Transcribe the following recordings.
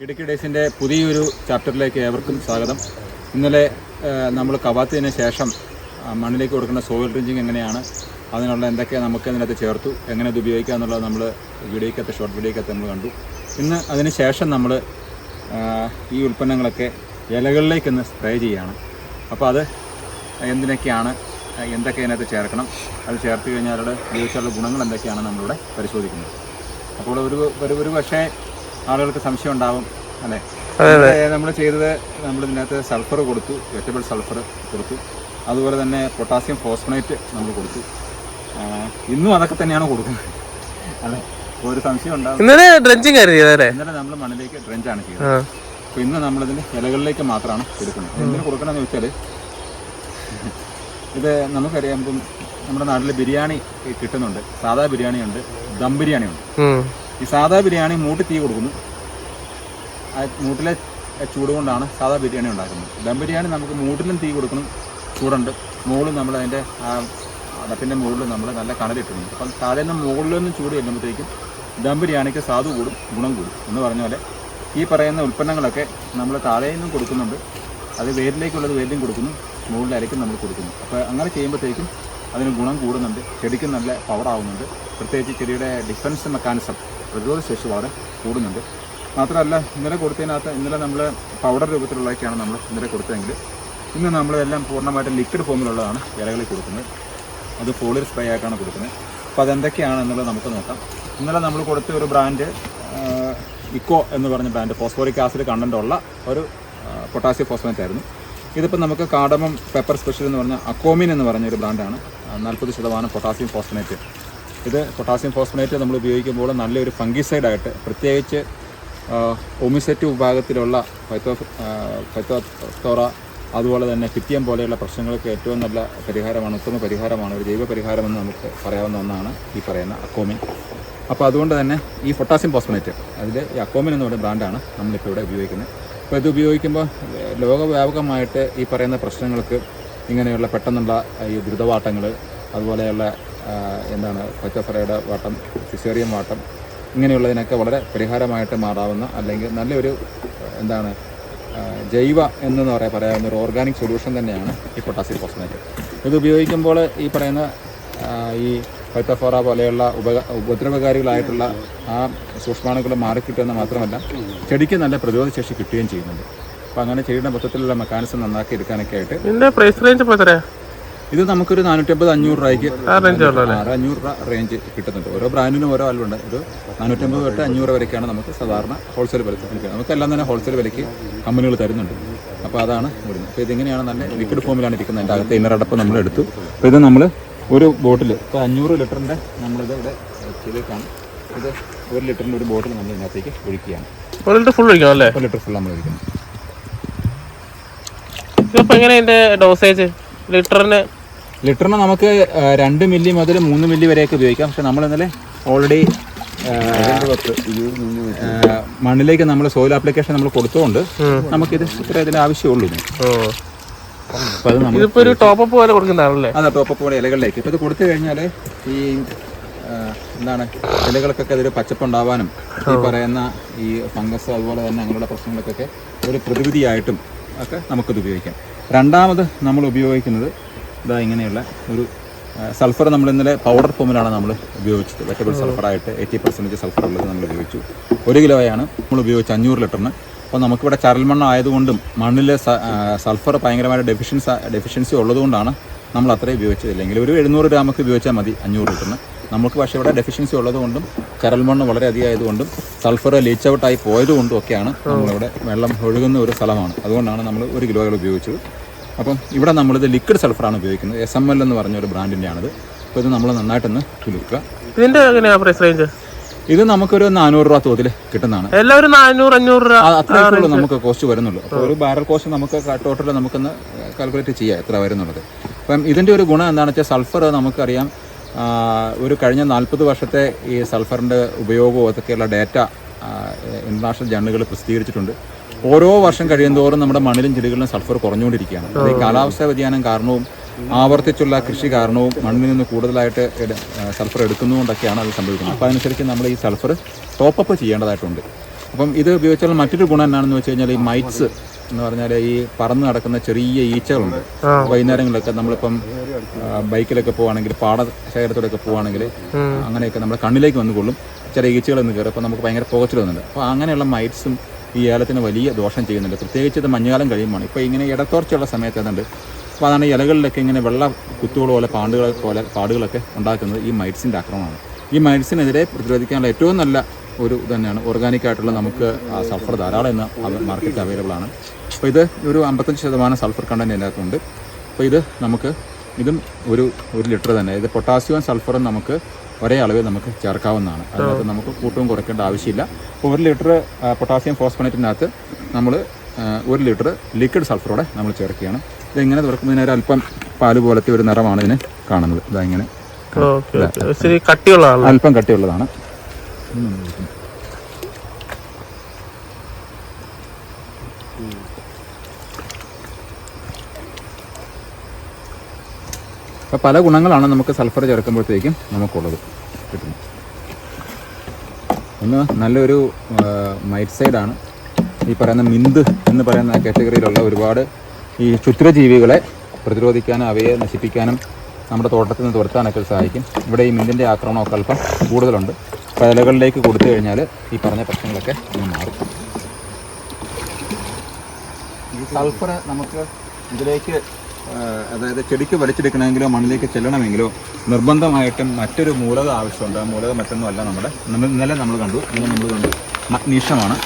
ഇടുക്കി ഡേയ്സിന്റെ പുതിയൊരു ചാപ്റ്ററിലേക്ക് ഏവർക്കും സ്വാഗതം. ഇന്നലെ നമ്മൾ കവാത്തതിന് ശേഷം മണ്ണിലേക്ക് കൊടുക്കുന്ന സോയിൽ ഡ്രിഞ്ചിങ് എങ്ങനെയാണ് അതിനുള്ള എന്തൊക്കെ നമുക്ക് അതിനകത്ത് ചേർത്തു എങ്ങനെ അത് ഉപയോഗിക്കുക എന്നുള്ളത് നമ്മൾ വീഡിയോയ്ക്കകത്ത് ഷോർട്ട് വീഡിയോയ്ക്കകത്ത് നമ്മൾ കണ്ടു. ഇന്ന് അതിന് ശേഷം നമ്മൾ ഈ ഉൽപ്പന്നങ്ങളൊക്കെ ഇലകളിലേക്ക് ഇലകളിലേക്കൊന്ന് സ്പ്രേ ചെയ്യുകയാണ് അപ്പോൾ അത് എന്തിനൊക്കെയാണ് എന്തൊക്കെ അതിനകത്ത് ചേർക്കണം അത് ചേർത്ത് കഴിഞ്ഞാൽ ഉപയോഗിച്ചുള്ള ഗുണങ്ങൾ എന്തൊക്കെയാണ് നമ്മളിവിടെ പരിശോധിക്കുന്നത് അപ്പോൾ ഒരു ഒരു പക്ഷേ ആളുകൾക്ക് സംശയം ഉണ്ടാവും അല്ലേ? നമ്മൾ ചെയ്തത് നമ്മൾ ഇതിനകത്ത് സൾഫർ കൊടുത്തു വെജിറ്റബിൾ സൾഫർ കൊടുത്തു. അതുപോലെ തന്നെ പൊട്ടാസ്യം ഫോസ്ഫണേറ്റ് നമ്മൾ കൊടുത്തു. ഇന്നും അതൊക്കെ തന്നെയാണ് കൊടുക്കുന്നത്. അല്ലേ? ഒരു സംശയം ഉണ്ടാവും. ഇന്നലെ ഡ്രഞ്ചിങ് ഇന്നലെ നമ്മൾ മണ്ണിലേക്ക് ഡ്രഞ്ചാണ് ചെയ്തത്. അപ്പോൾ ഇന്ന് നമ്മളിതിന് ഇലകളിലേക്ക് മാത്രമാണ് കൊടുക്കുന്നത് എന്തിനു കൊടുക്കണമെന്ന് വെച്ചാൽ ഇത് നമുക്കറിയാം ഇപ്പം നമ്മുടെ നാട്ടിൽ ബിരിയാണി കിട്ടുന്നുണ്ട്. സാധാ ബിരിയാണി ഉണ്ട് ദം ബിരിയാണി ഉണ്ട് ഈ സാധാ ബിരിയാണി മൂട്ടി തീ കൊടുക്കുന്നു. ആ മൂട്ടിലെ ചൂട് കൊണ്ടാണ് സാധാ ബിരിയാണി ഉണ്ടാക്കുന്നത്. ദം ബിരിയാണി നമുക്ക് മൂട്ടിലും തീ കൊടുക്കണം. ചൂടുണ്ട്. മുകളിൽ നമ്മൾ അതിന്റെ അടപ്പിന്റെ മുകളിൽ നമ്മൾ നല്ല കണലിട്ടിട്ടുണ്ട്. അപ്പം നിന്ന് മുകളിൽ നിന്ന് ചൂട് ചെല്ലുമ്പോഴത്തേക്കും ദം ബിരിയാണിക്ക് സാധു കൂടും ഗുണം കൂടും എന്ന് പറഞ്ഞ പോലെ ഈ പറയുന്ന ഉൽപ്പന്നങ്ങളൊക്കെ നമ്മൾ താഴെ നിന്നും കൊടുക്കുന്നുണ്ട്. അത് വേരിലേക്കുള്ളത് വേരിലും കൊടുക്കുന്നു. മുകളിൽ അരയ്ക്കും നമ്മൾ കൊടുക്കുന്നു. അപ്പോൾ അങ്ങനെ ചെയ്യുമ്പോഴത്തേക്കും അതിന് ഗുണം കൂടുന്നുണ്ട്. ചെടിക്ക് നല്ല പവർ ആവുന്നുണ്ട്. പ്രത്യേകിച്ച് ചെടിയുടെ ഡിഫൻസ് മെക്കാനിസം പ്രതിരോധ ശേഷി വളരെ കൂടുന്നുണ്ട്. മാത്രമല്ല ഇന്നലെ കൊടുത്തതിനകത്ത് ഇന്നലെ നമ്മൾ പൗഡർ രൂപത്തിലുള്ളതൊക്കെയാണ് നമ്മൾ ഇന്നലെ കൊടുത്തതെങ്കിൽ ഇന്ന് നമ്മളെല്ലാം പൂർണമായിട്ടും ലിക്വിഡ് ഫോമിലുള്ളതാണ് ഇലകളിൽ കൊടുക്കുന്നത്. അത് പോളിർ സ്പ്രേ ആയിട്ടാണ് കൊടുക്കുന്നത്. അപ്പോൾ അതെന്തൊക്കെയാണ് എന്നുള്ളത് നമുക്ക് നോക്കാം. ഇന്നലെ നമ്മൾ കൊടുത്ത ഒരു ബ്രാൻഡ് ഇക്കോ എന്ന് പറഞ്ഞ ബ്രാൻഡ് ഫോസ്ഫോറിക് ആസിഡ് കണ്ടന്റ് ഉള്ള ഒരു പൊട്ടാസ്യം ഫോസ്ഫേറ്റ് ആയിരുന്നു. ഇതിപ്പോൾ നമുക്ക് കാടമം പെപ്പർ സ്പെഷ്യൽ എന്ന് പറഞ്ഞ അക്കോമിൻ എന്ന് പറഞ്ഞ ഒരു ബ്രാൻഡാണ് നാൽപ്പത് ശതമാനം പൊട്ടാസ്യം ഫോസ്ഫനേറ്റ് ഇത് പൊട്ടാസ്യം ഫോസ്ഫനേറ്റ് നമ്മൾ ഉപയോഗിക്കുമ്പോൾ നല്ലൊരു ഫംഗിസൈഡായിട്ട് പ്രത്യേകിച്ച് ഒമിസെറ്റ് വിഭാഗത്തിലുള്ള ഫൈത്തോ ഫൈത്തോത്തോറ അതുപോലെ തന്നെ പിറ്റിയം പോലെയുള്ള പ്രശ്നങ്ങൾക്ക് ഏറ്റവും നല്ല പരിഹാരമാണ് ഉത്തമ പരിഹാരമാണ് ഒരു ജൈവ പരിഹാരമെന്ന് നമുക്ക് പറയാവുന്ന ഒന്നാണ് ഈ പറയുന്ന അക്കോമിൻ അപ്പോൾ അതുകൊണ്ട് തന്നെ ഈ പൊട്ടാസ്യം ഫോസ്ഫനേറ്റ് അതിൽ ഈ അക്കോമിൻ എന്ന് പറയുന്ന ബ്രാൻഡാണ് നമ്മളിപ്പോൾ ഇവിടെ ഉപയോഗിക്കുന്നത്. അപ്പോൾ ഇത് ഉപയോഗിക്കുമ്പോൾ ലോകവ്യാപകമായിട്ട് ഈ പറയുന്ന പ്രശ്നങ്ങൾക്ക് ഇങ്ങനെയുള്ള പെട്ടെന്നുള്ള ഈ ദ്രുതവാട്ടങ്ങൾ അതുപോലെയുള്ള എന്താണ് പച്ചസറയുടെ വാട്ടം സിസേറിയം വാട്ടം ഇങ്ങനെയുള്ളതിനൊക്കെ വളരെ പരിഹാരമായിട്ട് മാറാവുന്ന അല്ലെങ്കിൽ നല്ലൊരു എന്താണ് ജൈവ എന്ന് പറയാൻ പറയാവുന്ന ഒരു ഓർഗാനിക് സൊല്യൂഷൻ തന്നെയാണ് ഈ പൊട്ടാസ്യം ഫോസ്ഫനേറ്റ് ഇത് ഉപയോഗിക്കുമ്പോൾ ഈ പറയുന്ന ഈ പൈത്തഫോറ പോലെയുള്ള ഉപ ഉപദ്രവകാരികളായിട്ടുള്ള ആ സൂക്ഷ്മാണുക്കൾ മാറിക്കിട്ടുമെന്ന് മാത്രമല്ല ചെടിക്ക് നല്ല പ്രതിരോധ ശേഷി കിട്ടുകയും ചെയ്യുന്നുണ്ട്. അപ്പോൾ അങ്ങനെ ചെടിയുടെ മൊത്തത്തിലുള്ള മെക്കാനിസം നന്നാക്കി എടുക്കാനൊക്കെ ആയിട്ട് പ്രൈസ് റേഞ്ച് ഇപ്പോൾ എത്രയാ? ഇത് നമുക്കൊരു നാനൂറ്റമ്പത് അഞ്ഞൂറ് രൂപയ്ക്ക് ആറ് അഞ്ഞൂറ് രൂപ റേഞ്ച് കിട്ടുന്നുണ്ട്. ഓരോ ബ്രാൻഡിനും ഓരോ അളവുണ്ട് ഇത് നാനൂറ്റമ്പത് തൊട്ട് അഞ്ഞൂറ് വരെയൊക്കെയാണ് നമുക്ക് സാധാരണ ഹോൾസെയിൽ വിലയ്ക്ക് നമുക്ക് നമുക്കെല്ലാം തന്നെ ഹോൾസെയിൽ വിലയ്ക്ക് കമ്പനികൾ തരുന്നുണ്ട്. അപ്പോൾ അതാണ് വരുന്നത്. അപ്പോൾ ഇതിങ്ങനെയാണ് നല്ല ലിക്വിഡ് ഫോമിലാണ് ഇരിക്കുന്നത്. അതിന്റെ അകത്ത് ഇന്നറടപ്പ് നമ്മൾ എടുത്തു. അപ്പോൾ ഇത് നമ്മൾ ഒരു ബോട്ടിൽ ഇപ്പോൾ അഞ്ഞൂറ് ലിറ്ററിന്റെ നമ്മളിത് ഇവിടെ ചെയ്തേക്കാണ് ഇത് ഒരു ലിറ്ററിന്റെ ഒരു ബോട്ടിൽ നമ്മൾ ഇതിനകത്തേക്ക് ഒഴിക്കുകയാണ്. ഒരു ലിറ്റർ ഫുൾ ഒഴിക്കണം അല്ലേ? ഒരു ലിറ്റർ ഫുൾ നമ്മൾ ഒഴിക്കുന്നത് ഇതിപ്പോൾ എങ്ങനെയാണ് ഡോസേജ് ലിറ്ററിന് ലിറ്ററിന് നമുക്ക് രണ്ട് മില്ലി മുതൽ മൂന്ന് മില്ലി വരെയൊക്കെ ഉപയോഗിക്കാം. പക്ഷെ നമ്മൾ ഇന്നലെ ഓൾറെഡി മണ്ണിലേക്ക് നമ്മൾ സോയിൽ ആപ്ലിക്കേഷൻ നമ്മൾ കൊടുത്തുകൊണ്ട് നമുക്കിത് ഇത്ര ഇതിന് ആവശ്യമുള്ളൂ ഇതിപ്പോ ഒരു ടോപ്പ് പോലെ കൊടുക്കുന്നതാണല്ലേ? അതാ ടോപ്പ് പോലെ ഇലകളിലേക്ക്. ഇപ്പൊ ഇത് കൊടുത്തു കഴിഞ്ഞാൽ ഈ എന്താണ് ഇലകൾക്കൊക്കെ അതൊരു പച്ചപ്പുണ്ടാവാനും ഈ പറയുന്ന ഈ ഫംഗസ് അതുപോലെ തന്നെ അങ്ങനെയുള്ള പ്രശ്നങ്ങൾക്കൊക്കെ ഒരു പ്രതിവിധിയായിട്ടും ഒക്കെ നമുക്കിത് ഉപയോഗിക്കാം. രണ്ടാമത് നമ്മൾ ഉപയോഗിക്കുന്നത് ഇതാ ഇങ്ങനെയുള്ള ഒരു സൾഫർ നമ്മൾ ഇന്നലെ പൗഡർ ഫോമിലാണ് നമ്മൾ ഉപയോഗിച്ചത്. വെറ്റബിൾ സൾഫറായിട്ട് എയ്റ്റി പെർസെന്റേജ് സൾഫർ ഉള്ളത് നമ്മൾ ഉപയോഗിച്ചു. ഒരു കിലോയാണ് നമ്മൾ ഉപയോഗിച്ച് അഞ്ഞൂറ് ലിറ്ററിന്. അപ്പോൾ നമുക്കിവിടെ ചരൽമണ്ണ് ആയതുകൊണ്ടും മണ്ണിലെ സൾഫർ ഭയങ്കരമായിട്ട് ഡെഫിഷ്യൻസ് ഡെഫിഷ്യൻസി ഉള്ളതുകൊണ്ടാണ് നമ്മൾ അത്രയും ഉപയോഗിച്ചത്. ഇല്ലെങ്കിൽ ഒരു എഴുന്നൂറ് ഗ്രാമൊക്കെ ഉപയോഗിച്ചാൽ മതി അഞ്ഞൂറ് ലിറ്ററിന്. നമുക്ക് പക്ഷേ ഇവിടെ ഡെഫിഷ്യൻസി ഉള്ളതുകൊണ്ടും ചരൽമണ്ണ് വളരെ അധികമായതുകൊണ്ടും സൾഫർ ലീച്ച് ഔട്ടായി പോയതുകൊണ്ടും ഒക്കെയാണ് നമ്മളിവിടെ വെള്ളം ഒഴുകുന്ന ഒരു സ്ഥലമാണ്. അതുകൊണ്ടാണ് നമ്മൾ ഒരു കിലോകൾ ഉപയോഗിച്ചത്. അപ്പം ഇവിടെ നമ്മളിത് ലിക്വിഡ് സൾഫറാണ് ഉപയോഗിക്കുന്നത്. എസ് എം എൽ എന്ന് പറഞ്ഞ ഒരു ബ്രാൻഡിന്റെ ആണിത് അപ്പോൾ ഇത് നമ്മൾ നന്നായിട്ടൊന്ന് കുലുക്കുക ഇതിന്റെ എങ്ങനെയാണ് പ്രൈസ് റേഞ്ച് ഇത് നമുക്കൊരു നാനൂറ് രൂപ തോതിൽ കിട്ടുന്നതാണ്. എല്ലാവരും നാനൂറ് അഞ്ഞൂറ് രൂപ ആ, അത്രയൊക്കെ ഉള്ളൂ നമുക്ക് കോസ്റ്റ് വരുന്നുള്ളൂ. അപ്പോൾ ഒരു ബാരൽ കോസ്റ്റ് നമുക്ക് ടോട്ടൽ നമുക്കൊന്ന് കാൽക്കുലേറ്റ് ചെയ്യാം എത്ര വരുന്നുള്ളത്. അപ്പം ഇതിന്റെ ഒരു ഗുണം എന്താണെന്ന് വെച്ചാൽ സൾഫർ നമുക്കറിയാം ഒരു കഴിഞ്ഞ നാൽപ്പത് വർഷത്തെ ഈ സൾഫറിന്റെ ഉപയോഗവും അതൊക്കെയുള്ള ഡാറ്റ ഇന്റർനാഷണൽ ജേണലുകൾ പ്രസിദ്ധീകരിച്ചിട്ടുണ്ട്. ഓരോ വർഷം കഴിയുന്തോറും നമ്മുടെ മണ്ണിലും ചെടികളിലും സൾഫർ കുറഞ്ഞുകൊണ്ടിരിക്കുകയാണ്. അത് ഈ കാലാവസ്ഥാ വ്യതിയാനം കാരണവും ആവർത്തിച്ചുള്ള കൃഷി കാരണവും മണ്ണിൽ നിന്ന് കൂടുതലായിട്ട് സൾഫർ എടുക്കുന്നതുകൊണ്ടൊക്കെയാണ് അത് സംഭവിക്കുന്നത്. അപ്പോൾ അതനുസരിച്ച് നമ്മൾ ഈ സൾഫർ ടോപ്പപ്പ് ചെയ്യേണ്ടതായിട്ടുണ്ട്. അപ്പം ഇത് ഉപയോഗിച്ചുള്ള മറ്റൊരു ഗുണം എന്നാണെന്ന് വെച്ച് കഴിഞ്ഞാൽ ഈ മൈറ്റ്സ് എന്ന് പറഞ്ഞാൽ ഈ പറന്ന് നടക്കുന്ന ചെറിയ ഈച്ചകളുണ്ട്. വൈകുന്നേരങ്ങളിലൊക്കെ നമ്മളിപ്പം ബൈക്കിലൊക്കെ ബൈക്കിലൊക്കെ പാട പാടശേഖരത്തോടൊക്കെ പോവുകയാണെങ്കിൽ അങ്ങനെയൊക്കെ നമ്മുടെ കണ്ണിലേക്ക് വന്നുകൊള്ളും. ചില ഈച്ചകളെന്ന് കയറും. അപ്പോൾ നമുക്ക് ഭയങ്കര പുകച്ചിൽ വന്നിട്ടുണ്ട്. അപ്പോൾ അങ്ങനെയുള്ള മൈറ്റ്സും ഈ ഏലത്തിന് വലിയ ദോഷം ചെയ്യുന്നുണ്ട്. പ്രത്യേകിച്ച് ഇത് മഞ്ഞുകാലം കഴിയുമ്പോൾ ഇപ്പോൾ ഇങ്ങനെ ഇടത്തോർച്ചയുള്ള സമയത്ത് ഏതാണ്ട് അപ്പോൾ അതാണ് ഇലകളിലൊക്കെ ഇങ്ങനെ വെള്ള കുത്തുകൾ പോലെ പാണ്ടുകൾ പോലെ പാടുകളൊക്കെ ഉണ്ടാക്കുന്നത് ഈ മൈറ്റ്സിന്റെ ആക്രമണമാണ്. ഈ മൈറ്റ്സിനെതിരെ പ്രതിരോധിക്കാനുള്ള ഏറ്റവും നല്ല ഒരു തന്നെയാണ്. ഓർഗാനിക് ആയിട്ടുള്ള നമുക്ക് സൾഫർ ധാരാളം ഇന്ന് മാർക്കറ്റ് അവൈലബിൾ ആണ്. അപ്പോൾ ഇത് ഒരു അമ്പത്തഞ്ച് ശതമാനം സൾഫർ കണ്ടന്റ് ഇതിനകത്തുണ്ട് അപ്പോൾ ഇത് നമുക്ക് ഇതും ഒരു ഒരു ലിറ്റർ തന്നെ. ഇത് പൊട്ടാസ്യവും സൾഫറും നമുക്ക് ഒരേ അളവിൽ നമുക്ക് ചേർക്കാവുന്നതാണ്. അതിനകത്ത് നമുക്ക് കൂട്ടവും കുറയ്ക്കേണ്ട ആവശ്യമില്ല. അപ്പോൾ ഒരു ലിറ്റർ പൊട്ടാസ്യം ഫോസ്ഫണേറ്റിനകത്ത് നമ്മൾ ഒരു ലിറ്റർ ലിക്വിഡ് സൾഫറോടെ നമ്മൾ ചേർക്കുകയാണ്. ഇത് ഇങ്ങനെ തുറക്കുന്നതിന് ഒരു അല്പം പാൽ പോലത്തെ ഒരു നിറമാണ് ഇതിന് കാണുന്നത്. ഇതാ ഇങ്ങനെ അല്പം കട്ടിയുള്ളതാണ്. അപ്പോൾ പല ഗുണങ്ങളാണ് നമുക്ക് സൾഫർ ചേർക്കുമ്പോഴത്തേക്കും നമുക്കുള്ളത് കിട്ടുന്നത്. ഒന്ന് നല്ലൊരു മൈറ്റ് സൈഡാണ്. ഈ പറയുന്ന മിന്ത് എന്ന് പറയുന്ന കാറ്റഗറിയിലുള്ള ഒരുപാട് ഈ ക്ഷുദ്രജീവികളെ പ്രതിരോധിക്കാനും അവയെ നശിപ്പിക്കാനും നമ്മുടെ തോട്ടത്തിൽ നിന്ന് തുരത്താനൊക്കെ സഹായിക്കും. ഇവിടെ ഈ മിന്തിന്റെ ആക്രമണമൊക്കെ അല്പം കൂടുതലുണ്ട്. പലകളിലേക്ക് കൊടുത്തു കഴിഞ്ഞാൽ ഈ പറഞ്ഞ പ്രശ്നങ്ങളൊക്കെ മാറും. ഈ സൾഫർ നമുക്ക് ഇതിലേക്ക് അതായത് ചെടിക്ക് വലിച്ചെടുക്കണമെങ്കിലോ മണ്ണിലേക്ക് ചെല്ലണമെങ്കിലോ നിർബന്ധമായിട്ടും മറ്റൊരു മൂലക ആവശ്യമുണ്ട്. ആ മൂലകം മറ്റൊന്നുമല്ല നമ്മുടെ. നമ്മൾ ഇന്നലെ നമ്മൾ കണ്ടു. ഇന്നലെ നമ്മൾ കണ്ടു മഗ്നീഷ്യമാണ്.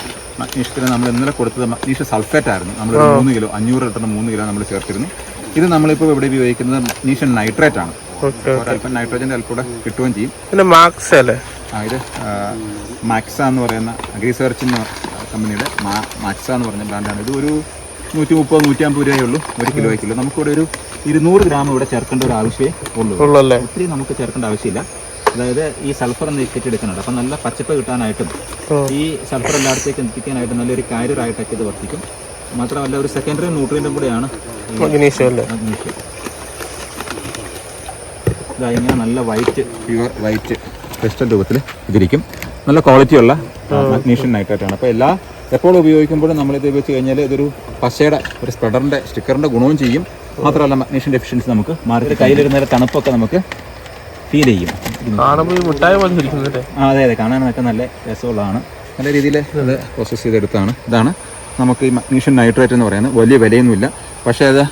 മഗ്നീഷ്യത്തിന് നമ്മൾ ഇന്നലെ കൊടുത്തത് മഗ്നീഷ്യ സൾഫേറ്റ് ആയിരുന്നു. നമ്മൾ മൂന്ന് കിലോ അഞ്ഞൂറ് ലിറ്ററിന് മൂന്ന് കിലോ നമ്മൾ ചേർത്തിരുന്നു. ഇത് നമ്മളിപ്പോൾ ഇവിടെ ഉപയോഗിക്കുന്നത് മഗ്നീഷ്യൻ നൈട്രേറ്റ് ആണ്. അല്പം ഒരല്പം നൈട്രോജന്റെ അല്പം കൂടെ കിട്ടുകയും ചെയ്യും. പിന്നെ മാക്സ് അല്ലേ? ആ ഇത് മാക്സ എന്ന് പറയുന്ന അഗ്രിസെർച്ച് എന്ന കമ്പനിയുടെ മാക്സ എന്ന് പറഞ്ഞ ബ്രാൻഡാണ് ഇത് ഒരു നൂറ്റി മുപ്പത് നൂറ്റി അമ്പത് രൂപയേ ഉള്ളൂ ഒരു കിലോയ്ക്കുള്ളൂ നമുക്കിവിടെ ഒരു ഇരുന്നൂറ് ഗ്രാം ഇവിടെ ചേർക്കേണ്ട ഒരു ആവശ്യമേ ഉള്ളൂ. ഒത്തിരി നമുക്ക് ചേർക്കേണ്ട ആവശ്യമില്ല. അതായത് ഈ സൾഫർ നീക്കിട്ട് എടുക്കുന്നുണ്ട്. അപ്പം നല്ല പച്ചപ്പ് കിട്ടാനായിട്ടും ഈ സൾഫർ എല്ലായിടത്തേക്ക് എത്തിക്കാനായിട്ടും നല്ലൊരു കാര്യറായിട്ടൊക്കെ ഇത് വർത്തിക്കും മാത്രമല്ല ഒരു സെക്കൻഡറി ന്യൂട്രിയന്റും കൂടെയാണ് ഇങ്ങനെ നല്ല വൈറ്റ് പ്യുവർ വൈറ്റ് ക്രിസ്റ്റൽ രൂപത്തിൽ ഇതിരിക്കും നല്ല ക്വാളിറ്റിയുള്ള മഗ്നീഷ്യൻ നൈട്രേറ്റ് ആണ്. അപ്പോൾ എല്ലാ എപ്പോൾ ഉപയോഗിക്കുമ്പോഴും നമ്മളിത് ഉപയോഗിച്ച് കഴിഞ്ഞാൽ ഇതൊരു പശയുടെ ഒരു സ്പ്രെഡറിന്റെ സ്റ്റിക്കറിന്റെ ഗുണവും ചെയ്യും. മാത്രമല്ല മഗ്നീഷ്യൻ ഡെഫിഷ്യൻസി നമുക്ക് മാറി കയ്യിലിരുന്ന തണുപ്പൊക്കെ നമുക്ക് ഫീൽ ചെയ്യും. അതെ അതെ. കാണാനൊക്കെ നല്ല രസമുള്ളതാണ്. നല്ല രീതിയിൽ അത് പ്രോസസ്സ് ചെയ്തെടുത്താണ്. ഇതാണ് നമുക്ക് ഈ മഗ്നീഷ്യൻ നൈട്രേറ്റ് എന്ന് പറയുന്നത്. വലിയ വിലയൊന്നുമില്ല. പക്ഷേ അത്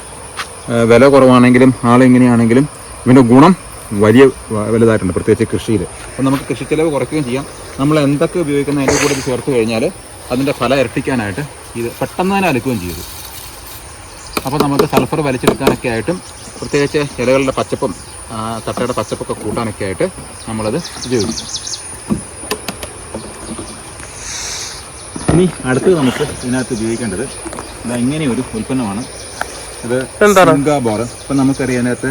വില കുറവാണെങ്കിലും ആളെങ്ങനെയാണെങ്കിലും ഇതിന്റെ ഗുണം വലിയ വലുതായിട്ടുണ്ട് പ്രത്യേകിച്ച് കൃഷിയിൽ. അപ്പോൾ നമുക്ക് കൃഷി ചെലവ് കുറയ്ക്കുകയും ചെയ്യാം. നമ്മൾ എന്തൊക്കെ ഉപയോഗിക്കുന്ന അതിന്റെ കൂടെ ഇത് ചേർത്ത് കഴിഞ്ഞാൽ അതിന്റെ ഫലം ഇരട്ടിക്കാനായിട്ട് ഇത് പെട്ടെന്ന് തന്നെ അലക്കുകയും ചെയ്തു. അപ്പോൾ നമുക്ക് സൾഫർ വലിച്ചെടുക്കാനൊക്കെ ആയിട്ടും പ്രത്യേകിച്ച് ഇലകളുടെ പച്ചപ്പും തട്ടയുടെ പച്ചപ്പൊക്കെ കൂട്ടാനൊക്കെ ആയിട്ട് നമ്മളത് ഉപയോഗിക്കും. ഇനി അടുത്തത് നമുക്ക് ഇതിനകത്ത് ഉപയോഗിക്കേണ്ടത് ഇങ്ങനെ ഒരു ഉൽപ്പന്നമാണ്. ഇത്? സിംഗാബോർ ഇപ്പം നമുക്കറിയാം അതിനകത്ത്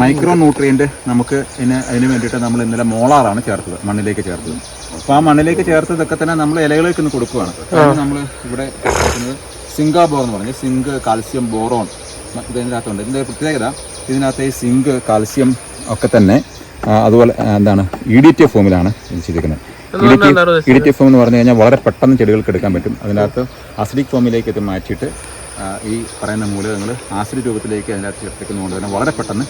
മൈക്രോ ന്യൂട്രിയന്റ് നമുക്ക് ഇതിന് അതിന് വേണ്ടിയിട്ട് നമ്മൾ ഇന്നലെ മോളാറാണ് ചേർത്തത് മണ്ണിലേക്ക് ചേർത്തത്. അപ്പോൾ ആ മണ്ണിലേക്ക് ചേർത്തതൊക്കെ തന്നെ നമ്മൾ ഇലകളിലേക്ക് ഒന്ന് കൊടുക്കുകയാണ് നമ്മൾ ഇവിടെ സിങ്കാ സിംഗാബോർ എന്ന് പറഞ്ഞ് സിങ്ക് കാൽസ്യം ബോറോൺ. ഇതിനകത്തുണ്ട്. ഇതിന്റെ പ്രത്യേകത ഇതിനകത്ത് ഈ സിങ്ക് കാൽസ്യം ഒക്കെ തന്നെ അതുപോലെ എന്താണ് ഇ ഡി ടി ഫോമിലാണ് ചെയ്തിരിക്കുന്നത്. ഇ ഡി ടി ഫോം എന്ന് പറഞ്ഞു കഴിഞ്ഞാൽ വളരെ പെട്ടെന്ന് ചെടികൾക്ക് എടുക്കാൻ പറ്റും. അതിനകത്ത് അസിഡിക് ഫോമിലേക്ക് ഇത് മാറ്റിയിട്ട് ഈ പറയുന്ന മൂലകങ്ങൾ ആസിഡ് രൂപത്തിലേക്ക് അതിനകത്ത് ചേർത്തിക്കുന്നതുകൊണ്ട് തന്നെ വളരെ പെട്ടെന്ന്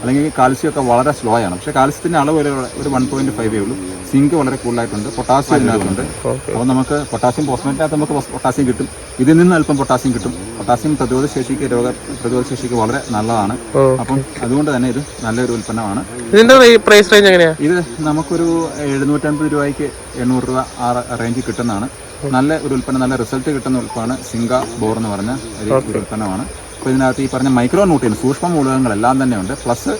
അല്ലെങ്കിൽ കാൽസ്യം ഒക്കെ വളരെ സ്ലോ ആണ്. പക്ഷേ കാൽസ്യത്തിന്റെ അളവ് ഒരു ഒരു വൺ പോയിന്റ് ഫൈവേ ഉള്ളൂ. സിങ്ക് വളരെ കൂടുതലായിട്ടുണ്ട്. പൊട്ടാസ്യം ഇതിനകത്തുണ്ട്. അപ്പോൾ നമുക്ക് പൊട്ടാസ്യം പോസ്മെറ്റിനകത്ത് നമുക്ക് പൊട്ടാസ്യം കിട്ടും. ഇതിൽ നിന്ന് അല്പം പൊട്ടാസ്യം കിട്ടും. പൊട്ടാസ്യം പ്രതിരോധ ശേഷിക്ക് രോഗ പ്രതിരോധ ശേഷിക്ക് വളരെ നല്ലതാണ്. അപ്പം അതുകൊണ്ട് തന്നെ ഇത് നല്ലൊരു ഉൽപ്പന്നമാണ്. ഇതിന്റെ പ്രൈസ് റേഞ്ച് എങ്ങനെയാ? ഇത് നമുക്കൊരു എഴുന്നൂറ്റമ്പത് രൂപയ്ക്ക് എണ്ണൂറ് രൂപ ആ റേഞ്ചിൽ കിട്ടുന്നതാണ്. നല്ല ഒരു ഉൽപ്പന്നം നല്ല റിസൾട്ട് കിട്ടുന്ന ഉൽപ്പന്നമാണ് സിംഗ ബോർ എന്ന് പറഞ്ഞ ഒരു ഉൽപ്പന്നമാണ്. അപ്പോൾ ഇതിനകത്ത് ഈ പറഞ്ഞ മൈക്രോ ന്യൂട്രിയൻ സൂക്ഷ്മ മൂലകങ്ങളെല്ലാം തന്നെ ഉണ്ട്. പ്ലസ്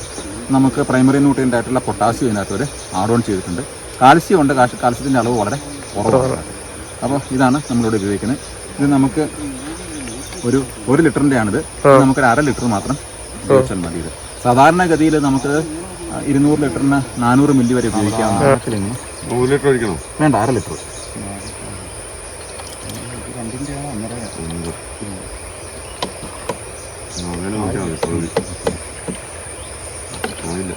നമുക്ക് പ്രൈമറി ന്യൂട്രിയന്റ് ആയിട്ടുള്ള പൊട്ടാസ്യം ഇതിനകത്ത് ഒരു ആഡ് ഓൺ ചെയ്തിട്ടുണ്ട്. കാൽസ്യം ഉണ്ട്. കാൽസ്യത്തിന്റെ അളവ് വളരെ കുറവാണ്. അപ്പോൾ ഇതാണ് നമ്മളിവിടെ ഉപയോഗിക്കുന്നത്. ഇത് നമുക്ക് ഒരു ഒരു ലിറ്ററിന്റെ ആണിത് നമുക്ക് നമുക്കൊരു അര ലിറ്റർ മാത്രം ഉപയോഗിച്ചാൽ മതി ഇത്. സാധാരണഗതിയിൽ നമുക്ക് ഇരുന്നൂറ് ലിറ്ററിന് നാനൂറ് മില്ലി വരെ ഉപയോഗിക്കാം വേണ്ട അര ലിറ്റർ. ഒഴിക്കണം അന്നേരം ലിറ്റർ അങ്ങനെ നോക്കിയാൽ മതി പകുതി ആയില്ല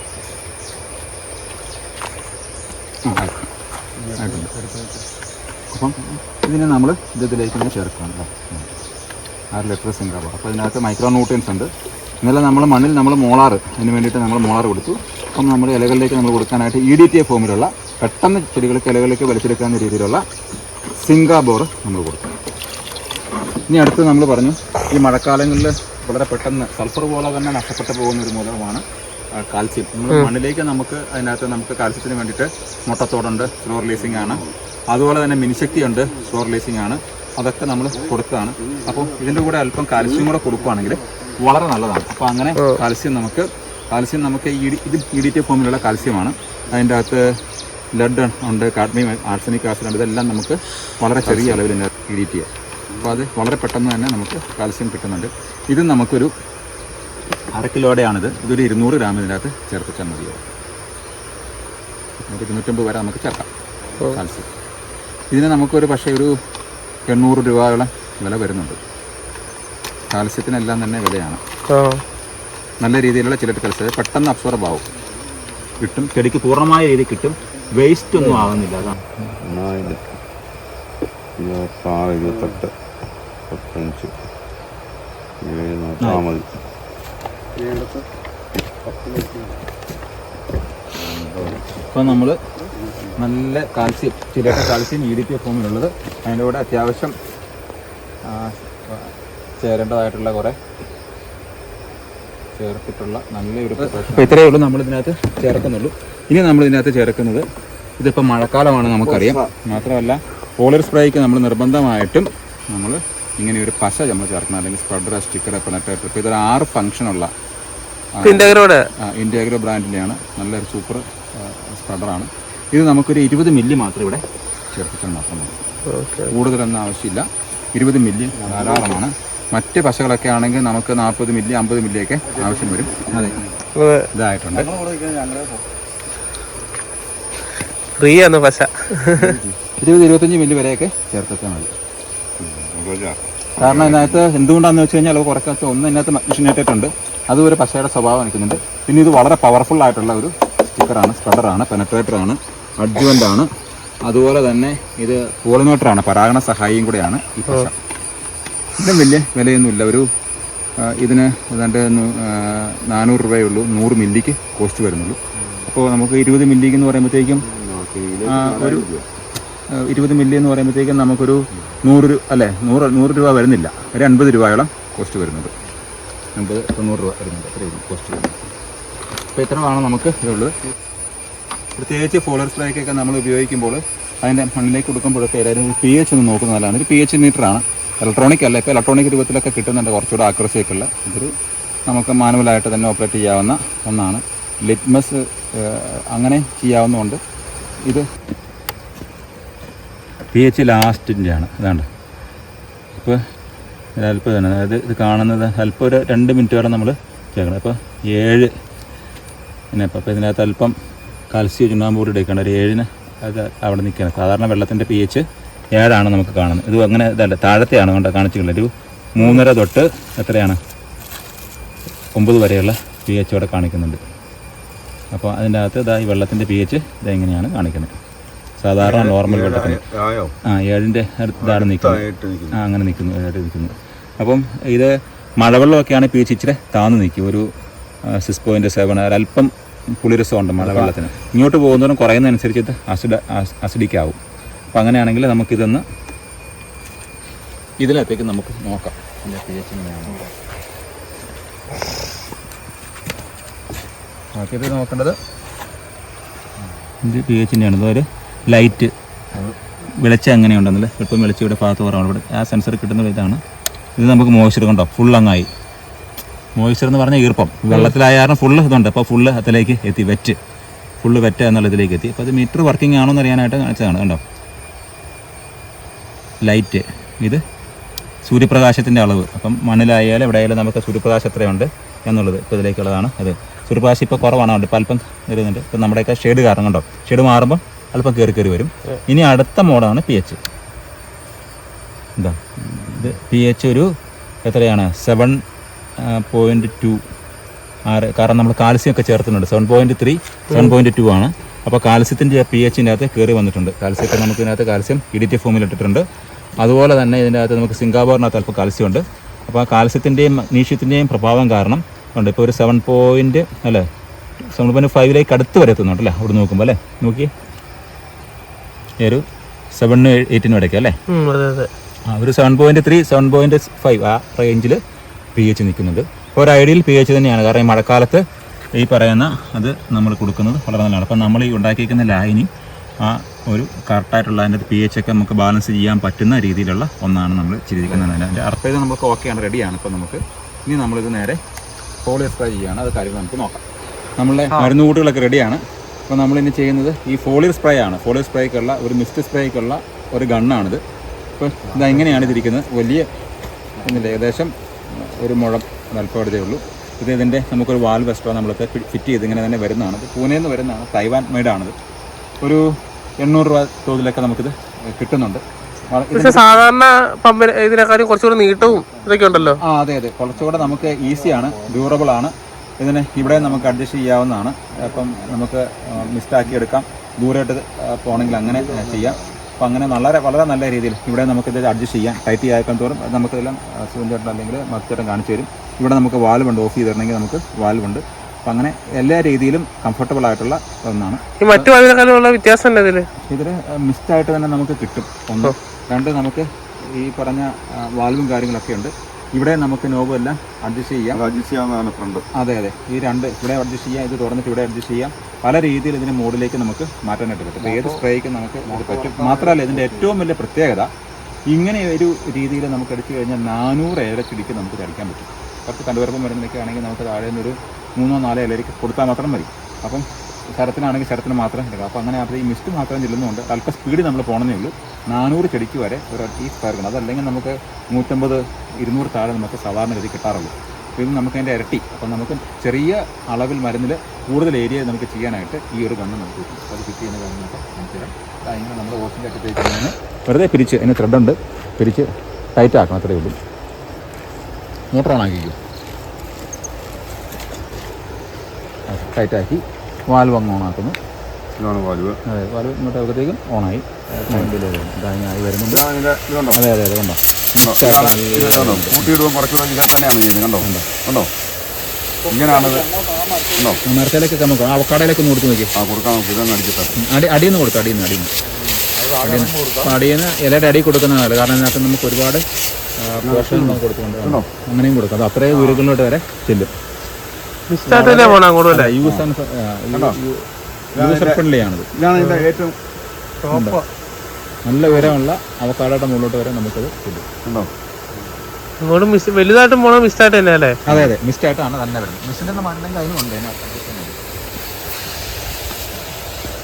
അപ്പം ഇതിനെ നമ്മൾ ഇതിലേക്ക് ഇങ്ങനെ ചേർക്കണം കേട്ടോ. ലെറ്റർ ലിറ്റർ സിംഗാബോർ അപ്പോൾ ഇതിനകത്ത് മൈക്രോ ന്യൂട്രിയൻസ് ഉണ്ട്. ഇന്നലെ നമ്മൾ മണ്ണിൽ നമ്മൾ മോളാറ് അതിന് വേണ്ടിയിട്ട് നമ്മൾ മോളാർ കൊടുത്തു. അപ്പം നമ്മൾ ഇലകളിലേക്ക് നമ്മൾ കൊടുക്കാനായിട്ട് ഇ ഡി ടി എ ഫോമിലുള്ള പെട്ടെന്ന് ചെടികൾക്ക് ഇലകളിലേക്ക് വലിച്ചെടുക്കാവുന്ന രീതിയിലുള്ള സിംഗാബോർ നമ്മൾ കൊടുക്കും ഇനി അടുത്ത് നമ്മൾ പറഞ്ഞു ഈ മഴക്കാലങ്ങളിൽ വളരെ പെട്ടെന്ന് സൾഫർ പോലെ തന്നെ നഷ്ടപ്പെട്ടു പോകുന്ന ഒരു മൂലകമാണ് കാൽസ്യം നമ്മൾ മണ്ണിലേക്ക് നമുക്ക് അതിനകത്ത് നമുക്ക് കാൽസ്യത്തിന് വേണ്ടിയിട്ട് മുട്ടത്തോടുണ്ട് സ്ലോ റിലീസിംഗ് ആണ്. അതുപോലെ തന്നെ മിനിശക്തി ഉണ്ട് സ്ലോ റിലീസിംഗ് ആണ്. അതൊക്കെ നമ്മൾ കൊടുക്കുകയാണ്. അപ്പോൾ ഇതിന്റെ കൂടെ അല്പം കാൽസ്യം കൂടെ കൊടുക്കുകയാണെങ്കിൽ വളരെ നല്ലതാണ്. അപ്പോൾ അങ്ങനെ കാൽസ്യം നമുക്ക് കാൽസ്യം നമുക്ക് ഈ ഇത് ഇ ഡി ടി ഫോമിലുള്ള കാൽസ്യമാണ് അതിന്റെ അകത്ത് ലെഡ് ഉണ്ട് കാഡ്മിയം ആർസനിക് ആസിഡ് ഉണ്ട്. ഇതെല്ലാം നമുക്ക് വളരെ ചെറിയ അളവിൽ ഇ ഡി ടി അപ്പോൾ അത് വളരെ പെട്ടെന്ന് തന്നെ നമുക്ക് കാൽസ്യം കിട്ടുന്നുണ്ട്. ഇത് നമുക്കൊരു അര കിലോയുടെയാണിത്. ഇതൊരു ഇരുന്നൂറ് ഗ്രാം ഇതിനകത്ത് ചേർത്തിച്ചാൽ മതിയാവും നമുക്ക് ഇരുന്നൂറ്റമ്പത് വരെ നമുക്ക് ചേർക്കാം. കാൽസ്യം. ഇതിന് നമുക്കൊരു പക്ഷേ ഒരു എണ്ണൂറ് രൂപയോളം വില വരുന്നുണ്ട്. കാൽസ്യത്തിനെല്ലാം തന്നെ വിലയാണ്. നല്ല രീതിയിലുള്ള ചിലട്ട് കാൽസ്യം പെട്ടെന്ന് അബ്സോർബ് ആവും. കിട്ടും. ചെടിക്ക് പൂർണമായ രീതിയിൽ കിട്ടും. വേസ്റ്റ് ഒന്നും ആവുന്നില്ല. അതാണ്. ഇരുപത്തെട്ട്. മുപ്പത്തഞ്ച് ഏഴ് ആ മതി. ഇപ്പം നമ്മൾ നല്ല കാൽസ്യം ചിലരുടെ കാൽസ്യം ഇ ഡി പി ഫോമിലുള്ളത് അതിന്റെ കൂടെ അത്യാവശ്യം ചേരേണ്ടതായിട്ടുള്ള കുറേ ചേർത്തിട്ടുള്ള നല്ലൊരു അപ്പോൾ ഇത്രയേ ഉള്ളൂ. നമ്മളിതിനകത്ത് ചേർക്കുന്നുള്ളൂ. ഇനി നമ്മളിതിനകത്ത് ചേർക്കുന്നത് ഇതിപ്പോൾ മഴക്കാലമാണ് നമുക്കറിയാം. മാത്രമല്ല പോളർ സ്പ്രേക്ക് നമ്മൾ നിർബന്ധമായിട്ടും നമ്മൾ ഇങ്ങനെ ഒരു പശ നമ്മൾ ചേർക്കണം അല്ലെങ്കിൽ സ്പ്രെഡർ സ്റ്റിക്കർ പെനറ്റേറ്റർ ഇപ്പോൾ ഇതൊരു ആറ് ഫംഗ്ഷനുള്ള ഉള്ള ഇൻഡിയാഗ്രോ ബ്രാൻഡിന്റെയാണ് നല്ലൊരു സൂപ്പർ സ്പ്രെഡറാണ് ഇത് നമുക്കൊരു ഇരുപത് മില്ലി മാത്രം ഇവിടെ ചേർപ്പിച്ചാൽ മാത്രം മതി. ഓക്കെ കൂടുതലൊന്നും ആവശ്യമില്ല. ഇരുപത് മില്ലി ധാരാളമാണ്. മറ്റ് പശകളൊക്കെ ആണെങ്കിൽ നമുക്ക് നാൽപ്പത് മില്ലി അമ്പത് മില്ലിയൊക്കെ ആവശ്യം വരും. അതെ. ഇതായിട്ടുണ്ട്. ഫ്രീ ആണ് പശ. ഇരുപത് ഇരുപത്തഞ്ച് മില്ലി വരെയൊക്കെ ചേർത്തിച്ചാൽ മതി. കാരണം ഇതിനകത്ത് എന്തുകൊണ്ടാണെന്ന് വെച്ച് കഴിഞ്ഞാൽ അത് കുറച്ചൊക്കെ ഒന്ന് ഇതിനകത്ത് മെഷീനേറ്റിട്ടുണ്ട് അതും ഒരു പശയുടെ സ്വഭാവം നിൽക്കുന്നുണ്ട്. പിന്നെ ഇത് വളരെ പവർഫുൾ ആയിട്ടുള്ള ഒരു സ്റ്റിക്കറാണ് സ്പ്രെഡറാണ് പെനട്രേറ്ററാണ് അഡ്ജുവന്റ് ആണ് അതുപോലെ തന്നെ ഇത് പോളിനേറ്ററാണ് പരാഗണ സഹായിയും കൂടെയാണ് ഈ പശ. ഇതും വലിയ വിലയൊന്നുമില്ല. ഒരു ഇതിന് ഏതാണ്ട് നാനൂറ് രൂപയേ ഉള്ളൂ നൂറ് മില്ലിക്ക് കോസ്റ്റ് വരുന്നുള്ളൂ. അപ്പോൾ നമുക്ക് ഇരുപത് മില്ലിക്ക് എന്ന് പറയുമ്പോഴത്തേക്കും ഒരു ഇരുപത് മില്ലി എന്ന് പറയുമ്പോഴത്തേക്കും നമുക്കൊരു നൂറ് രൂപ അല്ലേ നൂറ് നൂറ് രൂപ വരുന്നില്ല. ഒരു അൻപത് രൂപയോളം കോസ്റ്റ് വരുന്നത്. അൻപത് തൊണ്ണൂറ് രൂപ വരുന്നുണ്ട്. അത്രയും കോസ്റ്റ് വരുന്നത്. അപ്പോൾ ഇത്രയാണ് നമുക്ക് ഇതുള്ളത് പ്രത്യേകിച്ച് ഫോളർ സ്പ്രേക്കൊക്കെ നമ്മൾ ഉപയോഗിക്കുമ്പോൾ അതിന്റെ മണ്ണിലേക്ക് കൊടുക്കുമ്പോഴൊക്കെ എല്ലാവരും പി എച്ച് ഒന്ന് നോക്കുന്നത് നല്ലതാണ്. ഒരു പി എച്ച് മീറ്ററാണ് ഇലക്ട്രോണിക് അല്ല. ഇപ്പോൾ ഇലക്ട്രോണിക് രൂപത്തിലൊക്കെ കിട്ടുന്നുണ്ട് കുറച്ചുകൂടെ ആക്രസിയൊക്കെ ഉള്ള ഇതൊരു നമുക്ക് മാനുവലായിട്ട് തന്നെ ഓപ്പറേറ്റ് ചെയ്യാവുന്ന ഒന്നാണ്. ലിറ്റ്മസ് അങ്ങനെ ചെയ്യാവുന്നതുകൊണ്ട് ഇത് പി എച്ച് ലാസ്റ്റിന്റെ ആണ് ഇതാണ്ട്. ഇപ്പോൾ അല്പം തന്നെ. അതായത് ഇത് കാണുന്നത് അല്പം ഒരു രണ്ട് മിനിറ്റ് വരെ നമ്മൾ ചേർക്കണം അപ്പോൾ ഏഴ് പിന്നെ അപ്പം അപ്പോൾ ഇതിനകത്ത് അല്പം കാൽസ്യം ചുണ്ണാമ്പ് കൂടി എടുക്കേണ്ട ഒരു ഏഴിന് അത് അവിടെ നിൽക്കണം സാധാരണ വെള്ളത്തിന്റെ പി എച്ച് ഏഴാണ് നമുക്ക് കാണുന്നത്. ഇത് അങ്ങനെ ഇതല്ല താഴത്തെയാണ് കൊണ്ട് കാണിച്ചിട്ടുള്ളത്. ഒരു മൂന്നര തൊട്ട് എത്രയാണ്? ഒമ്പത് വരെയുള്ള പി എച്ച് ഇവിടെ കാണിക്കുന്നുണ്ട്. അപ്പോൾ അതിന്റെ അകത്ത് ഇതാ ഈ വെള്ളത്തിന്റെ പി എച്ച് ഇതെങ്ങനെയാണ് കാണിക്കുന്നത്. സാധാരണ നോർമൽ വെള്ളത്തിന്. ആ ഏഴിന്റെ അടുത്താണ് നിൽക്കുന്നത്. ആ അങ്ങനെ നിൽക്കുന്നു ഏഴായിട്ട് നിൽക്കുന്നു. അപ്പം ഇത് മഴവെള്ളമൊക്കെയാണ് പി എച്ച് ഇച്ചിരി താന്ന് നിൽക്കും. ഒരു സിക്സ് പോയിന്റ് സെവൻ ഒരല്പം പുളിരസമുണ്ട് മഴവെള്ളത്തിന്. ഇങ്ങോട്ട് പോകുന്നതും കുറയുന്നതനുസരിച്ച് ഇത് അസിഡ് അസിഡിക് ആവും. അപ്പം അങ്ങനെയാണെങ്കിൽ നമുക്കിതൊന്ന് ഇതിനകത്തേക്ക് നമുക്ക് നോക്കാം. ഇതിന്റെ പി എച്ച് എങ്ങനെയാണ് നോക്കേണ്ടത്. ഇത് പി എച്ചിന്റെയാണ് ഇതൊരു ലൈറ്റ് വെളിച്ചം എങ്ങനെയുണ്ടെന്നല്ലേ എളുപ്പം വെളിച്ചം ഇവിടെ ഭാഗത്ത് കുറവാണ്. ഇവിടെ ആ സെൻസർ കിട്ടുന്ന ഇതാണ്. ഇത് നമുക്ക് മോയ്സ്ചർ കണ്ടോ? ഫുൾ അങ്ങായി. മോയ്സ്ചർ എന്ന് പറഞ്ഞാൽ ഈർപ്പം. വെള്ളത്തിലായ കാരണം ഫുള്ള് ഇതുണ്ട്. അപ്പോൾ ഫുള്ള് അതിലേക്ക് എത്തി വെറ്റ് ഫുള്ള് വെറ്റ് എന്നുള്ള ഇതിലേക്ക് എത്തി. അപ്പോൾ അത് മീറ്റർ വർക്കിംഗ് ആണോ എന്ന് അറിയാനായിട്ട് കാണിച്ചതാണ് കണ്ടോ? ലൈറ്റ് ഇത് സൂര്യപ്രകാശത്തിന്റെ അളവ്. അപ്പം മണ്ണിലായാലും എവിടെയായാലും നമുക്ക് സൂര്യപ്രകാശം എത്രയുണ്ട് എന്നുള്ളത് ഇപ്പോൾ ഇതിലേക്കുള്ളതാണ് അത് സൂര്യപ്രകാശം ഇപ്പോൾ കുറവാണ് ഉണ്ട് ഇപ്പം അല്പം വരുന്നുണ്ട്. ഇപ്പം നമ്മുടെയൊക്കെ ഷെയ്ഡ് കാരണം കണ്ടോ? ഷെയ്ഡ് മാറുമ്പോൾ അല്പം കയറി കയറി വരും. ഇനി അടുത്ത മോഡാണ് പി എച്ച് എന്താ ഇത് പി എച്ച് ഒരു എത്രയാണ്? സെവൻ പോയിന്റ് ടു ആറ് കാരണം നമ്മൾ കാൽസ്യം ഒക്കെ ചേർത്തിട്ടുണ്ട്. Seven point three seven point two ആണ്. അപ്പോൾ കാൽസ്യത്തിന്റെ പി എച്ചിന്റെ അകത്ത് കയറി വന്നിട്ടുണ്ട്. കാൽസ്യത്തെ നമുക്ക് ഇതിനകത്ത് കാൽസ്യം ഇഡിറ്റി ഫോമിൽ ഇട്ടിട്ടുണ്ട്. അതുപോലെ തന്നെ ഇതിന്റെ അകത്ത് നമുക്ക് സിംഗാബോറിനകത്ത് അല്പം കാൽസ്യമുണ്ട്. അപ്പോൾ ആ കാൽസ്യത്തിന്റെയും മഗ്നീഷ്യത്തിന്റെയും പ്രഭാവം കാരണം ഉണ്ട്. ഇപ്പോൾ ഒരു സെവൻ പോയിന്റ് അല്ലേ? സെവൻ പോയിന്റ് ഫൈവിലേക്ക് അടുത്ത് വരെ എത്തുന്നുണ്ട് അല്ലേ? അവിടെ നോക്കുമ്പോൾ അല്ലേ? നോക്കി ഈ ഒരു സെവൻ എയ്റ്റിനും ഇടയ്ക്ക് അല്ലേ? ആ ഒരു seven point three seven point five ആ റേഞ്ചിൽ പി എച്ച് നിൽക്കുന്നുണ്ട്. അപ്പോൾ ഒരു ഐഡിയൽ പി എച്ച് തന്നെയാണ്. കാരണം ഈ മഴക്കാലത്ത് ഈ പറയുന്ന അത് നമ്മൾ കൊടുക്കുന്നത് വളരെ നല്ലതാണ്. അപ്പം നമ്മൾ ഈ ഉണ്ടാക്കിയിരിക്കുന്ന ലായനി ആ ഒരു കറക്റ്റായിട്ടുള്ള അതിന്റെ പി എച്ച് ഒക്കെ നമുക്ക് ബാലൻസ് ചെയ്യാൻ പറ്റുന്ന രീതിയിലുള്ള ഒന്നാണ് നമ്മൾ ചിരിക്കുന്നത് അതിന്റെ അർത്ഥം ഇത് നമുക്ക് ഓക്കെയാണ് റെഡിയാണ് ഇപ്പം നമുക്ക് ഇനി നമ്മളിത് നേരെ പോളിയർ സ്പ്രേ ചെയ്യുകയാണ് അത് കാര്യങ്ങൾ നമുക്ക് നോക്കാം. നമ്മളെ മരുന്ന് കൂട്ടുകളൊക്കെ റെഡിയാണ് അപ്പോൾ നമ്മളിനി ചെയ്യുന്നത് ഈ ഫോളിയർ സ്പ്രേ ആണ്. ഫോളിയർ സ്പ്രേക്കുള്ള ഒരു മിസ്റ്റ് സ്പ്രേക്കുള്ള ഒരു ഗണ്ണാണിത് ഇപ്പോൾ ഇതെങ്ങനെയാണ് ഇതിരിക്കുന്നത്? വലിയ ഇതിന്റെ ഏകദേശം ഒരു മുഴം ഒരല്പം ഉള്ളൂ. ഇത് ഇതിന്റെ നമുക്കൊരു വാൽ എക്സ്ട്രാ നമ്മളൊക്കെ ഫിറ്റ് ചെയ്ത് ഇങ്ങനെ തന്നെ വരുന്നതാണ്. ഇത് പൂനെയിൽ നിന്ന് വരുന്നതാണ് തൈവാൻ മെയ്ഡാണിത് ഒരു എണ്ണൂറ് രൂപ തോതിലൊക്കെ നമുക്കിത് കിട്ടുന്നുണ്ട്. സാധാരണ പമ്പിന് ഇതിനെക്കാളും കുറച്ചുകൂടെ നീട്ടവും ഇതൊക്കെ ഉണ്ടല്ലോ. ആ അതെ അതെ. കുറച്ചുകൂടെ നമുക്ക് ഈസിയാണ് ഡ്യൂറബിൾ ആണ്. ഇതിന് ഇവിടെ നമുക്ക് അഡ്ജസ്റ്റ് ചെയ്യാവുന്നതാണ്. അപ്പം നമുക്ക് മിസ്റ്റാക്കി എടുക്കാം. ദൂരമായിട്ട് പോകണമെങ്കിൽ അങ്ങനെ ചെയ്യാം. അപ്പം അങ്ങനെ വളരെ വളരെ നല്ല രീതിയിൽ ഇവിടെ നമുക്കിത് അഡ്ജസ്റ്റ് ചെയ്യാം. ടൈറ്റ് ആക്കാൻ തോറും നമുക്കിതെല്ലാം സുഖം അല്ലെങ്കിൽ മറ്റേറ്റം കാണിച്ചു തരും. ഇവിടെ നമുക്ക് വാൽവുണ്ട് ഓഫ് ചെയ്തിരുന്നെങ്കിൽ നമുക്ക് വാൽവുണ്ട് അപ്പം അങ്ങനെ എല്ലാ രീതിയിലും കംഫർട്ടബിൾ ആയിട്ടുള്ള ഒന്നാണ്. മറ്റു വ്യത്യാസം ഇതിൽ മിസ്റ്റായിട്ട് തന്നെ നമുക്ക് കിട്ടും. ഒന്ന്. രണ്ട് നമുക്ക് ഈ പറഞ്ഞ വാൽവും കാര്യങ്ങളൊക്കെ ഉണ്ട്. ഇവിടെ നമുക്ക് നോബ് എല്ലാം അഡ്ജസ്റ്റ് ചെയ്യാം. അഡ്ജസ്റ്റ് ചെയ്യാവുന്നതാണ് ഫ്രണ്ട് അതെ അതെ. ഈ രണ്ട് ഇവിടെ അഡ്ജസ്റ്റ് ചെയ്യാം ഇത് തുറന്നിട്ട് ഇവിടെ അഡ്ജസ്റ്റ് ചെയ്യാം. പല രീതിയിൽ ഇതിന് മോഡിലേക്ക് നമുക്ക് മാറ്റാനായിട്ട് പറ്റും. ഏത് സ്പ്രേക്കും നമുക്ക് ഇത് പറ്റും. മാത്രമല്ല ഇതിന്റെ ഏറ്റവും വലിയ പ്രത്യേകത ഇങ്ങനെ ഒരു രീതിയിൽ നമുക്ക് അടിച്ചു കഴിഞ്ഞാൽ നാനൂറ് ഏലച്ചിടിക്ക് നമുക്ക് അടിക്കാൻ പറ്റും. കുറച്ച് കണ്ടുവരപ്പം വരുന്നതൊക്കെ ആണെങ്കിൽ നമുക്ക് താഴെ നിന്നൊരു മൂന്നോ നാലോ ഇലയിലേക്ക് കൊടുത്താൽ മാത്രം മതി. അപ്പം ശരത്തിനാണെങ്കിൽ ശരത്തിന് മാത്രം ചെല്ലുക അപ്പോൾ അങ്ങനെ അപ്പോൾ ഈ മിസ്റ്റ് മാത്രം ചെല്ലുന്നുണ്ട് അല്പ സ്പീഡ് നമ്മൾ പോകണമെന്നേ ഉള്ളൂ. നാനൂറ് ചെടിക്ക് വരെ ഒരു ഈ കിട്ടും അതല്ലെങ്കിൽ നമുക്ക് നൂറ്റമ്പത് ഇരുന്നൂറ് താഴെ നമുക്ക് സാധാരണ ഗതി കിട്ടാറുള്ളൂ. അപ്പോൾ ഇത് നമുക്ക് അതിന്റെ ഇരട്ടി. അപ്പം നമുക്ക് ചെറിയ അളവിൽ മരുന്നിൽ കൂടുതൽ ഏരിയ നമുക്ക് ചെയ്യാനായിട്ട് ഈ ഒരു ഗണ്ണം നമുക്ക് കിട്ടും. അത് ഫിറ്റ് ചെയ്യുന്ന കാര്യങ്ങളൊക്കെ നമുക്ക് തരാം. അതിങ്ങനെ നമ്മൾ ഓസിന്റെ അറ്റത്തേക്ക് ചെയ്യുന്നതിന് വെറുതെ പിരിച്ച് അതിന് ത്രെഡുണ്ട് പിരിച്ച് ടൈറ്റ് ആക്കണം അത്രയേ ഉള്ളൂ. മോട്ടർ ആക്കിക്കും. ടൈറ്റാക്കി വാൽവ് അങ്ങ് ഓണാക്കുന്നു. ഇതാണ് വാൽവ്. അതെ വാൽവ് ഇങ്ങോട്ട് അകത്തേക്കും ഓണായി. ആയി വരുന്നുണ്ട്. അതെ അതെ അതെ കണ്ടോ? കൂട്ടിയിടുമ്പോൾ കുറച്ചുകൂടെ ഇങ്ങനെ തന്നെയാണ് ചെയ്യുന്നത് കണ്ടോ? കണ്ടോ? ഇങ്ങനെയാണത് കണ്ടോ? മരത്തിലേക്കൊക്കെ നമുക്ക് ആ ഒന്ന് കൊടുത്ത് നോക്കി. ആ കൊടുക്കാം നമുക്ക് ഇതൊന്ന് അടിച്ചിട്ട് അടി അടിയിൽ നിന്ന് അടിയിൽ നിന്ന് അടിയിൽ നിന്ന്. അപ്പോൾ അടിയിൽ നിന്ന്. ഇലയുടെ അടി കൊടുക്കുന്നതാണ് കാരണം അതിനകത്ത് നമുക്ക് ഒരുപാട് പോഷകങ്ങൾ കൊടുക്കുന്നുണ്ട് അങ്ങനെയും കൊടുക്കാം. അത് അത്രയും ദൂരങ്ങളിലോട്ട് വരെ ചെല്ലും. മിസ്റ്റായിട്ട് തന്നെ പോണം അങ്ങോട്ടും അല്ലേ യൂസ് ആൻഡ് യൂസർ ഫ്രണ്ട്ലി ആണിത് ഇതാണ് ഇതിന്റെ ഏറ്റവും നല്ല ഉയരമുള്ള അവക്കാടയുടെ മുകളിലോട്ട് വരെ നമുക്കത് കിട്ടും. കണ്ടോ ഇങ്ങോട്ട് മിസ് വലുതായിട്ടും പോണ മിസ്റ്റായിട്ട് തന്നെ അല്ലേ? അതെ അതെ. മിസ്റ്റായിട്ടാണ് തന്നെ വരുന്നത്. മിസ്സിന്റെ അതിനകത്ത് adjustment ഉണ്ട്.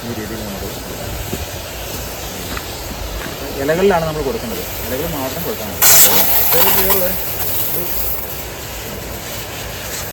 ഈ രീതിയിൽ നമുക്ക് ഇലകളിലാണ് നമ്മൾ കൊടുക്കേണ്ടത്. ഇലകൾ മാത്രം കൊടുക്കാൻ മതി.